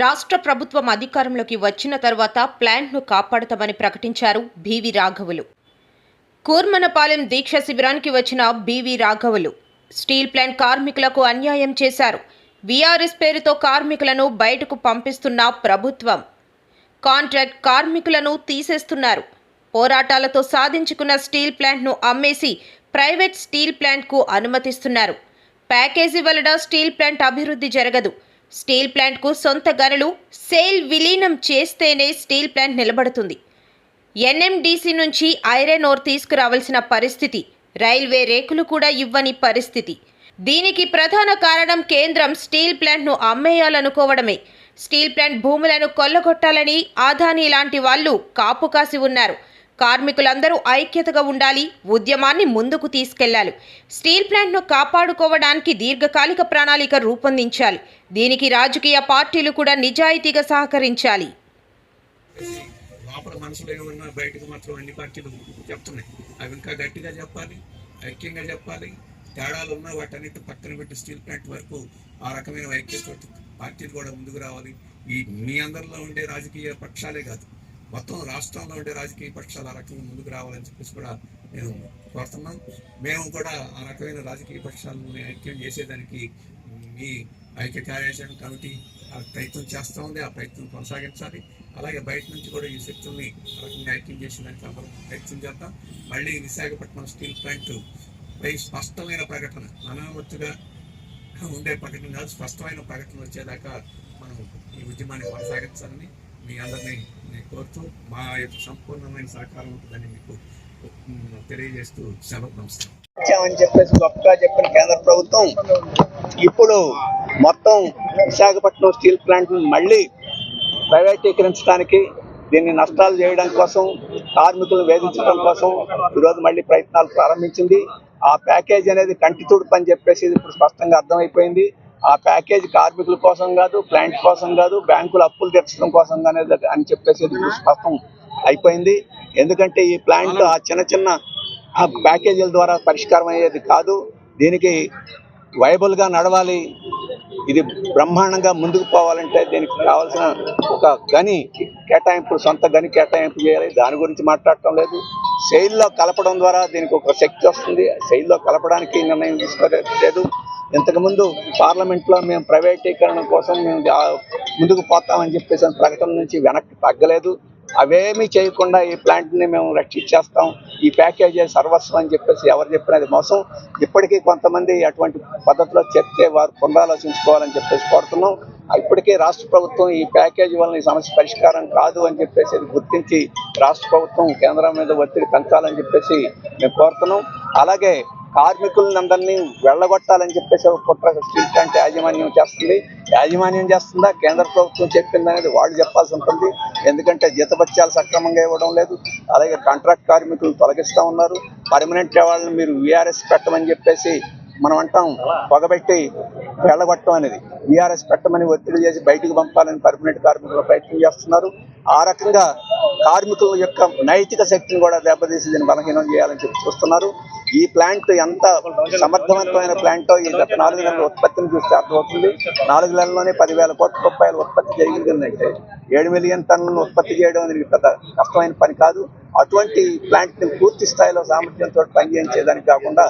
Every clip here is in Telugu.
రాష్ట్ర ప్రభుత్వం అధికారంలోకి వచ్చిన తర్వాత ప్లాంట్ను కాపాడతామని ప్రకటించారు బీవీ రాఘవులు. కూర్మనపాలెం దీక్ష శిబిరానికి వచ్చిన బీవీ రాఘవులు స్టీల్ ప్లాంట్ కార్మికులకు అన్యాయం చేశారు. వీఆర్ఎస్ పేరుతో కార్మికులను బయటకు పంపిస్తున్న ప్రభుత్వం కాంట్రాక్ట్ కార్మికులను తీసేస్తున్నారు. పోరాటాలతో సాధించుకున్న స్టీల్ ప్లాంట్ను అమ్మేసి ప్రైవేట్ స్టీల్ ప్లాంట్కు అనుమతిస్తున్నారు. ప్యాకేజీ వలన స్టీల్ ప్లాంట్ అభివృద్ధి జరగదు. స్టీల్ ప్లాంట్కు సొంత గనులు సేల్ విలీనం చేస్తేనే స్టీల్ ప్లాంట్ నిలబడుతుంది. ఎన్ఎండిసి నుంచి ఐరన్ ఓర్ తీసుకురావాల్సిన పరిస్థితి రైల్వే రేకులు కూడా ఇవ్వని పరిస్థితి. దీనికి ప్రధాన కారణం కేంద్రం స్టీల్ ప్లాంట్ను అమ్మేయాలనుకోవడమే. స్టీల్ ప్లాంట్ భూములను కొల్లగొట్టాలని ఆదాని లాంటి వాళ్ళు కాపు కాసి ఉన్నారు. కార్మికులందరూ ఐక్యతగా ఉండాలి ఉద్యమాన్ని ముందుకు తీసుకెళ్ళాలి. స్టీల్ ప్లాంట్ను కాపాడుకోవడానికి దీర్ఘకాలిక ప్రణాళిక రూపొందించాలి. దీనికి రాజకీయ పార్టీలు కూడా నిజాయితీగా సహకరించాలి. లోపల మనసులో బయటకు మాత్రం అన్ని పార్టీలు చెప్తున్నాయి. అవి ఇంకా గట్టిగా చెప్పాలి ఐక్యంగా చెప్పాలి. తేడాలు ఉన్నా వాటన్నిటి పక్కన పెట్టి స్టీల్ ప్లాంట్ వరకు ఆ రకమైన ఐక్యత పార్టీలు కూడా ముందుకు రావాలి. ఈ మీ అందరిలో ఉండే రాజకీయ పక్షాలే కాదు. మొత్తం రాష్ట్రంలో ఉండే రాజకీయ పక్షాలు ఆ రకంగా ముందుకు రావాలని చెప్పేసి కూడా నేను కోరుతున్నాం మేము కూడా ఆ రకమైన రాజకీయ పక్షాలను ఐక్యం చేసేదానికి మీ ఐక్య కార్యాచరణ కమిటీ ఆ ప్రయత్నం చేస్తూ ఉంది. ఆ ప్రయత్నం కొనసాగించాలి. అలాగే బయట నుంచి కూడా ఈ శక్తుల్ని రకంగా ఐక్యం చేసేదానికి అందరం ప్రయత్నం చేద్దాం. మళ్ళీ విశాఖపట్నం స్టీల్ ప్లాంట్ పై స్పష్టమైన ప్రకటన అనామత్తుగా ఉండే ప్రకటన కాదు స్పష్టమైన ప్రకటన వచ్చేదాకా మనం ఈ ఉద్యమాన్ని కొనసాగించాలని మీ అందరినీ నేను కోరుతూ మా యొక్క సంపూర్ణమైన సహకారం ఉంటుందని మీకు తెలియజేస్తూ సెలవు నమస్కారం. చెప్పేసి గొప్పగా చెప్పిన కేంద్ర ప్రభుత్వం ఇప్పుడు మొత్తం విశాఖపట్నం స్టీల్ ప్లాంట్ మళ్ళీ ప్రైవేటీకరించడానికి దీన్ని నష్టాలు చేయడం కోసం కార్మికులను వేధించడం కోసం ఈరోజు మళ్ళీ ప్రయత్నాలు ప్రారంభించింది. ఆ ప్యాకేజ్ అనేది కంటితుడుపు అని చెప్పేసి ఇది ఇప్పుడు స్పష్టంగా అర్థమైపోయింది. ఆ ప్యాకేజ్ కార్మికుల కోసం కాదు ప్లాంట్ కోసం కాదు బ్యాంకులు అప్పులు తీర్చడం కోసం కానీ అని చెప్పేసి ఇది స్పష్టం అయిపోయింది. ఎందుకంటే ఈ ప్లాంట్ ఆ చిన్న చిన్న ఆ ప్యాకేజీల ద్వారా పరిష్కారం అయ్యేది కాదు. దీనికి వైబుల్గా నడవాలి. ఇది బ్రహ్మాండంగా ముందుకు పోవాలంటే దీనికి కావాల్సిన ఒక గని కేటాయింపు సొంత గని కేటాయింపు చేయాలి. దాని గురించి మాట్లాడటం లేదు. శైలిలో కలపడం ద్వారా దీనికి ఒక శక్తి వస్తుంది. శైలిలో కలపడానికి నిర్ణయం తీసుకోలేదు. ఇంతకుముందు పార్లమెంట్లో మేము ప్రైవేటీకరణ కోసం మేము ముందుకు పోతామని చెప్పేసి ప్రకటన నుంచి వెనక్కి తగ్గలేదు. అవేమీ చేయకుండా ఈ ప్లాంట్ని మేము రక్షించేస్తాం. ఈ ప్యాకేజీ సర్వస్వం అని చెప్పేసి ఎవరు చెప్పినది మోసం. ఇప్పటికీ కొంతమంది అటువంటి పద్ధతిలో చెప్తే వారు పునరాలోచించుకోవాలని చెప్పేసి కోరుతున్నాం. ఇప్పటికే రాష్ట్ర ప్రభుత్వం ఈ ప్యాకేజీ వలన ఈ సమస్య పరిష్కారం కాదు అని చెప్పేసి అది గుర్తించి రాష్ట్ర ప్రభుత్వం కేంద్రం మీద ఒత్తిడి పెంచాలని చెప్పేసి మేము కోరుతున్నాం. అలాగే కార్మికులందరినీ వెళ్ళగొట్టాలని చెప్పేసి ఒక కుట్ర స్టీల్ ప్లాంట్ యాజమాన్యం చేస్తుంది. యాజమాన్యం చేస్తుందా? కేంద్ర ప్రభుత్వం చెప్పింది అనేది వాళ్ళు చెప్పాల్సి ఉంటుంది. ఎందుకంటే జీతభత్యాలు సక్రమంగా ఇవ్వడం లేదు. అలాగే కాంట్రాక్ట్ కార్మికులు తొలగిస్తూ ఉన్నారు. పర్మనెంట్ వాళ్ళని మీరు విఆర్ఎస్ పెట్టమని చెప్పేసి మనం అంటాం. పొగబెట్టి వెళ్ళగొట్టడం అనేది. వీఆర్ఎస్ పెట్టమని ఒత్తిడి చేసి బయటికి పంపాలని పర్మనెంట్ కార్మికులు ప్రయత్నం చేస్తున్నారు. ఆ రకంగా కార్మికుల యొక్క నైతిక శక్తిని కూడా దెబ్బతీసి దీన్ని బలహీనం చేయాలని చెప్పి చూస్తున్నారు. ఈ ప్లాంట్ ఎంత సమర్థవంతమైన ప్లాంటో ఈ గత నాలుగు నెలల ఉత్పత్తిని చూస్తే అర్థమవుతుంది. నాలుగు నెలల్లోనే పదివేల కోట్ల రూపాయల ఉత్పత్తి చేయగలిగిందంటే ఏడు మిలియన్ టన్నులను ఉత్పత్తి చేయడం అనేది పెద్ద కష్టమైన పని కాదు. అటువంటి ప్లాంట్ని పూర్తి స్థాయిలో సామర్థ్యంతో పనిచేయించేదానికి కాకుండా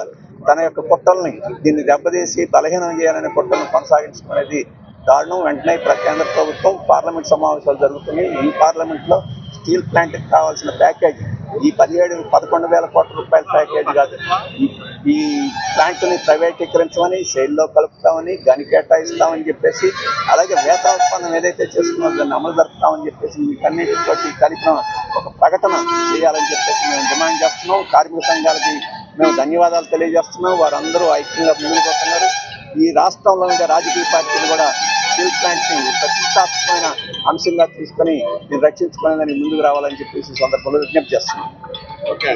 తన యొక్క పుట్టల్ని దీన్ని దెబ్బతీసి బలహీనం చేయాలనే కుట్రలను కొనసాగించుకునేది దారుణం. వెంటనే ప్ర- కేంద్ర ప్రభుత్వం పార్లమెంట్ సమావేశాలు జరుగుతున్నాయి. ఈ పార్లమెంట్లో స్టీల్ ప్లాంట్కి కావాల్సిన ప్యాకేజ్ ఈ పదిహేడు పదకొండు వేల కోట్ల రూపాయల ప్యాకేజ్ కాదు. ఈ- ప్లాంట్ని ప్లాంట్ని ప్రైవేటీకరించమని సేల్లో కలుపుతామని గని కేటాయిస్తామని చెప్పేసి అలాగే వేతనోత్పన్నం ఏదైతే చేస్తున్నారో దాన్ని అమలు జరుపుతామని చెప్పేసి వీటన్నిటితోటి కార్యక్రమం ఒక ప్రకటన చేయాలని చెప్పేసి మేము డిమాండ్ చేస్తున్నాం. కార్మిక సంఘాలకి మేము ధన్యవాదాలు తెలియజేస్తున్నాం. వారందరూ ఐక్యంగా ముందుకు పోతున్నారు ఈ రాష్ట్రంలో ఉండే రాజకీయ పార్టీలు కూడా స్టీల్ ప్లాంట్ని ప్రతిష్టాత్మకమైన అంశంగా తీసుకొని దీన్ని రక్షించుకునేదానికి ముందుకు రావాలని చెప్పేసి సందర్భంలో విజ్ఞప్తి చేస్తున్నాం. ఓకే